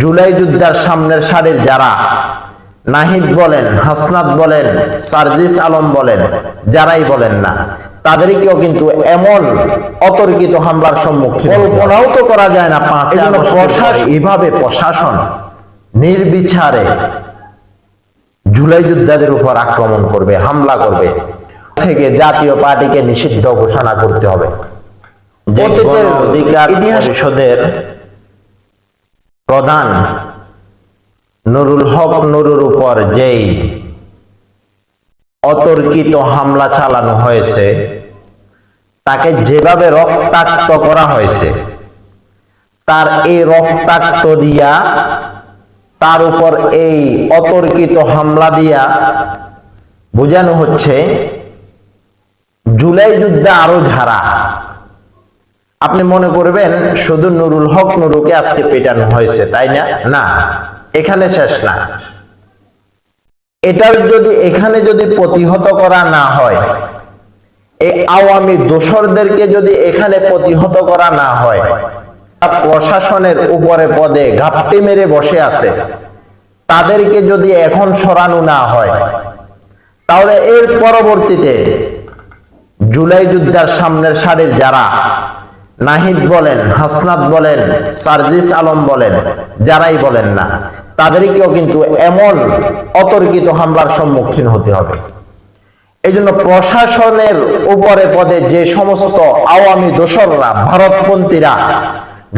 জুলাই যুদ্ধের সামনের সারির যারা নাহিদ বলেন হাসনাত বলেন সার্জিস আলম বলেন যারাই বলেন না তাদেরকেও কিন্তু এমন অতর্কিত হামলার সম্মুখীন কল্পনাও তো করা যায় না পাঁচ প্রশাসন এভাবে প্রশাসন নির্বিচারে জুলাই যোদ্ধাদের উপর আক্রমণ করবে হামলা করবে থেকে জাতীয় পার্টিকে নিষিদ্ধ ঘোষণা করতে হবে। ইতিহাস- পরিষদের প্রধান নুরুল হক নুরুর উপর যেই অতর্কিত হামলা চালানো হয়েছে, তাকে যেভাবে রক্তাক্ত করা হয়েছে, তার এই রক্তাক্ত দিয়া, তার উপর এই অতর্কিত হামলা দিয়া বোঝানো হচ্ছে জুলাই যুদ্ধে আরও ঝাড়া। আপনি মনে করবেন শুধু নুরুল হক নুরুকে আজকে পেটানো হয়েছে, তাই না? না, এখানে শেষ না। এটার যদি, এখানে যদি প্রতিহত করা না হয়, এই আওয়ামী দোসরদেরকে যদি এখানে প্রতিহত করা না হয় প্রশাসনের উপরে পদে ঘাপটি মেরে বসে আছে, তাদেরকে যদি এখন সরানো না হয়, তাহলে এর পরবর্তীতে জুলাই যুদ্ধের সামনের সারির যারা নাহিদ বলেন, হাসনাত বলেন, সার্জিস আলম বলেন, যারাই বলেন না, তাদেরকেও কিন্তু এমন অতর্কিত হামলার সম্মুখীন হতে হবে। এই জন্য প্রশাসনের উপরে পদে যে সমস্ত আওয়ামী দোসররা, ভারতপন্থীরা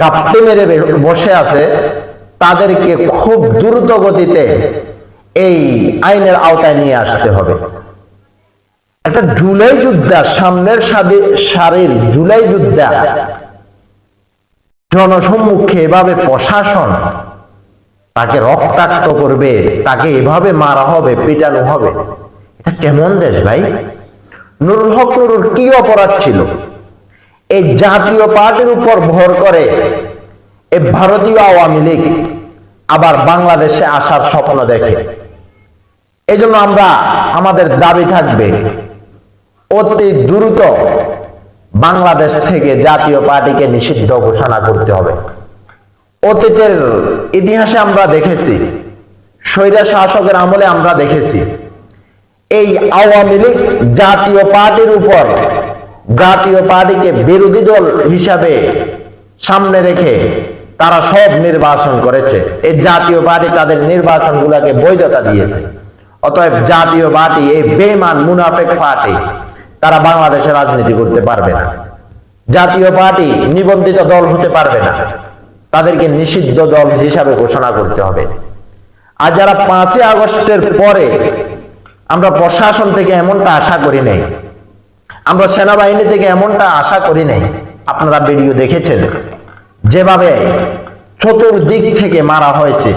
গাপ্পি মেরে বসে আছে, তাদেরকে খুব দ্রুত গতিতে এই আইনের আওতায় নিয়ে আসতে হবে। একটা জুলাই যুদ্ধা, সামনের সারির জুলাই যুদ্ধা জনসম্মুখে এভাবে প্রশাসন তাকে রক্তাক্ত করবে, তাকে এভাবে মারা হবে, পিটানো হবে, এটা কেমন দেশ ভাই? নুরুল হক নুরুল কি অপরাধ ছিল? এই জাতীয় পার্টির উপর ভর করে এ ভারতীয় আওয়ামী লীগ আবার বাংলাদেশে আসার স্বপ্ন দেখে। এজন্য আমরা, আমাদের দাবি থাকবে, অতি দ্রুত বাংলাদেশ থেকে জাতীয় পার্টিকে নিষিদ্ধ ঘোষণা করতে হবে। অতীতের ইতিহাসে আমরা দেখেছি, স্বৈরা শাসকের আমলে আমরা দেখেছি, এই আওয়ামী লীগ জাতীয় পার্টির উপর জাতীয় পার্টিকে বিরোধী দল হিসাবে সামনে রেখে তারা সব নির্বাচন করেছে। এই জাতীয় পার্টি তাদের নির্বাচনগুলোকে বৈধতা দিয়েছে। অতএব জাতীয় পার্টি এই বেমান মুনাফেক পার্টি তারা বাংলাদেশে রাজনীতি করতে পারবে না। জাতীয় পার্টি নিবন্ধিত দল হতে পারবে না। তাদেরকে নিষিদ্ধ দল হিসাবে ঘোষণা করতে হবে। আর যারা পাঁচই আগস্টের পরে আমরা প্রশাসন থেকে এমনটা আশা করি নাই, আমরা সেনাবাহিনী থেকে এমনটা আশা করি নাই, আপনারা ভিডিও দেখেছেন, যেভাবে চতুর্দিক থেকে মারা হয়েছে,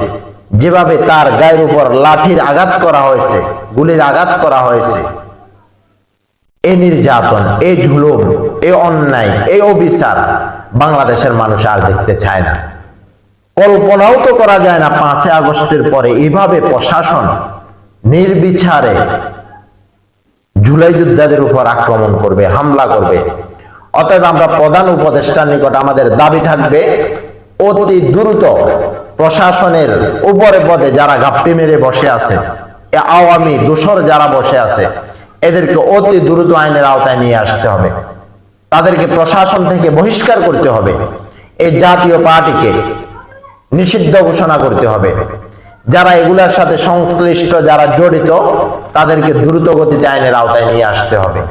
যেভাবে তার গায়ের উপর লাঠির আঘাত করা হয়েছে, গুলির আঘাত করা হয়েছে এ নির্যাতন, এ ঝুলুম এ অন্যায়, এ অবিচার বাংলাদেশের মানুষ আর দেখতে চায় না। কল্পনাও তো করা যায় না পাঁচই আগস্টের পরে এভাবে প্রশাসন নির্বিচারে জুলাই যোদ্ধাদের উপর আক্রমণ করবে, হামলা করবে। অতএব আমরা প্রধান উপদেষ্টার নিকট আমাদের দাবি থাকবে, অতি দ্রুত প্রশাসনের উপরে পদে যারা গাপ্পি মেরে বসে আছে আওয়ামী দোসর যারা বসে আছে এদেরকে অতি দ্রুত আইনের আওতায় নিয়ে আসতে হবে। তাদেরকে প্রশাসন থেকে বহিষ্কার করতে হবে। এই জাতীয় পার্টিকে নিষিদ্ধ ঘোষণা করতে হবে। যারা এগুলার সাথে সংশ্লিষ্ট, যারা জড়িত, তাদেরকে দ্রুত গতিতে আইনের আওতায় নিয়ে আসতে হবে।